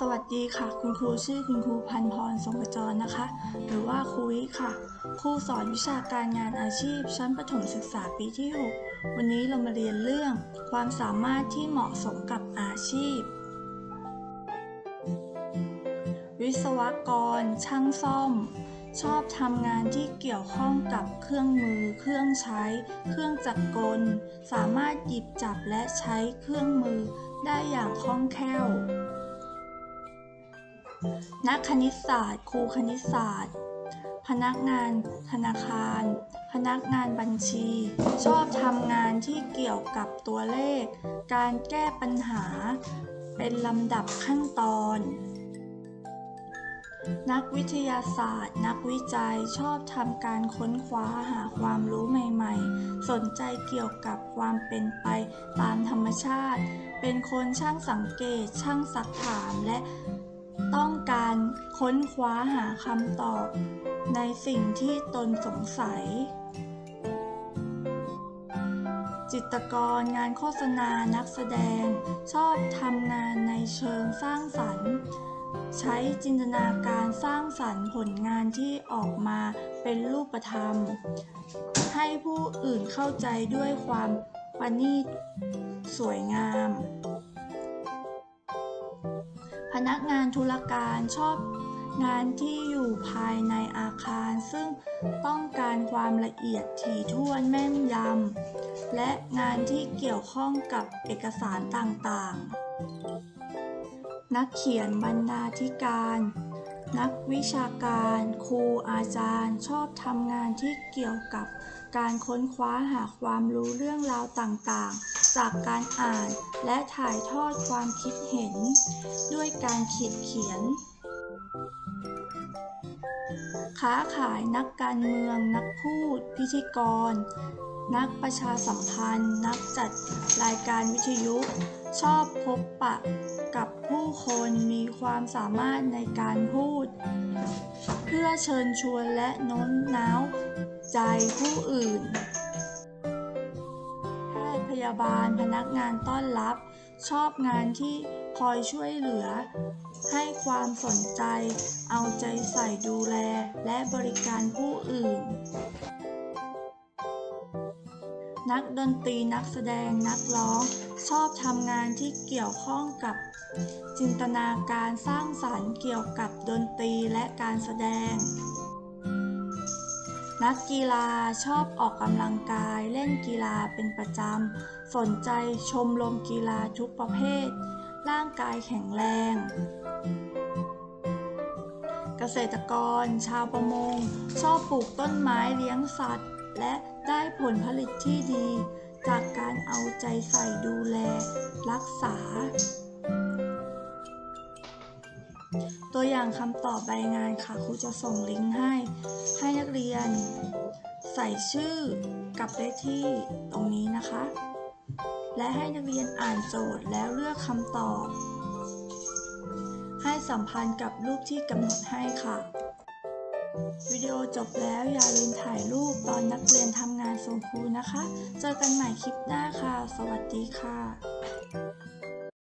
สวัสดีค่ะ คุณครูชื่อคุณครูพันพรสมประจรนะคะ หรือว่าครูวิค่ะ ครูสอนวิชาการงานอาชีพ ชั้นประถมศึกษาปีที่ 6 วันนี้เรามาเรียนเรื่อง ความสามารถที่เหมาะสมกับอาชีพ วิศวกร ช่างซ่อม ชอบทำงานที่เกี่ยวข้องกับเครื่องมือ เครื่องใช้ เครื่องจักรกล สามารถหยิบจับและใช้เครื่องมือได้อย่างคล่องแคล่ว นักคณิตศาสตร์ ครูคณิตศาสตร์ พนักงานธนาคาร พนักงานบัญชี ชอบทำงานที่เกี่ยวกับตัวเลข การแก้ปัญหา เป็นลำดับขั้นตอน นักวิทยาศาสตร์ นักวิจัยชอบทำการค้นคว้าหาความรู้ใหม่ๆ สนใจเกี่ยวกับความเป็นไปตามธรรมชาติ เป็นคนช่างสังเกต ช่างสักถามและ ต้องการค้นคว้าหาคำตอบในสิ่งที่ตนสงสัย จิตรกรงานโฆษณานักแสดงชอบทำงานในเชิงสร้างสรรค์ ใช้จินตนาการสร้างสรรค์ผลงานที่ออกมาเป็นรูปธรรม ให้ผู้อื่นเข้าใจด้วยความประณีตสวยงาม นักงานธุรการชอบงานที่อยู่ภายในอาคาร ซึ่งต้องการความละเอียดถี่ถ้วนแม่นยำ และงานที่เกี่ยวข้องกับเอกสารต่างๆ นักเขียนบรรณาธิการ นักวิชาการ ครูอาจารย์ ชอบทำงานที่เกี่ยวกับการค้นคว้าหาความรู้เรื่องราวต่างๆ จากการอ่านและถ่ายทอดความคิดเห็น ด้วยการขีดเขียน ค้าขายนักการเมือง นักพูด พิธีกร นักประชาสัมพันธ์ นักจัดรายการวิทยุ ชอบพบปะกับผู้คนมีความสามารถในการพูด เพื่อเชิญชวนและโน้มน้าวใจผู้อื่น ย์พยาบาล พนักงานต้อนรับ ชอบงานที่คอยช่วยเหลือ ให้ความสนใจ เอาใจใส่ดูแล และบริการผู้อื่น นักดนตรีนักแสดงนักร้อง ชอบทำงานที่เกี่ยวข้องกับ จินตนาการสร้างสรรค์เกี่ยวกับดนตรีและการแสดง นักกีฬาชอบออกกำลังกายเล่นกีฬาเป็นประจำ สนใจชมรมกีฬาทุกประเภท ร่างกายแข็งแรง เกษตรกร ชาวประมง ชอบปลูกต้นไม้เลี้ยงสัตว์ และได้ผลผลิตที่ดี จากการเอาใจใส่ดูแล รักษา ตัวอย่างคำตอบใบงานค่ะครูจะส่งลิงก์ให้ ให้นักเรียน ใส่ชื่อกับเลขที่ตรงนี้นะคะ และให้นักเรียนอ่านโจทย์แล้วเลือกคำตอบ ให้สัมพันธ์กับรูปที่กำหนดให้ค่ะ วิดีโอจบแล้วอย่าลืมถ่ายรูปตอนนักเรียนทำงานส่งครูนะคะ เจอกันใหม่คลิปหน้าค่ะ สวัสดีค่ะ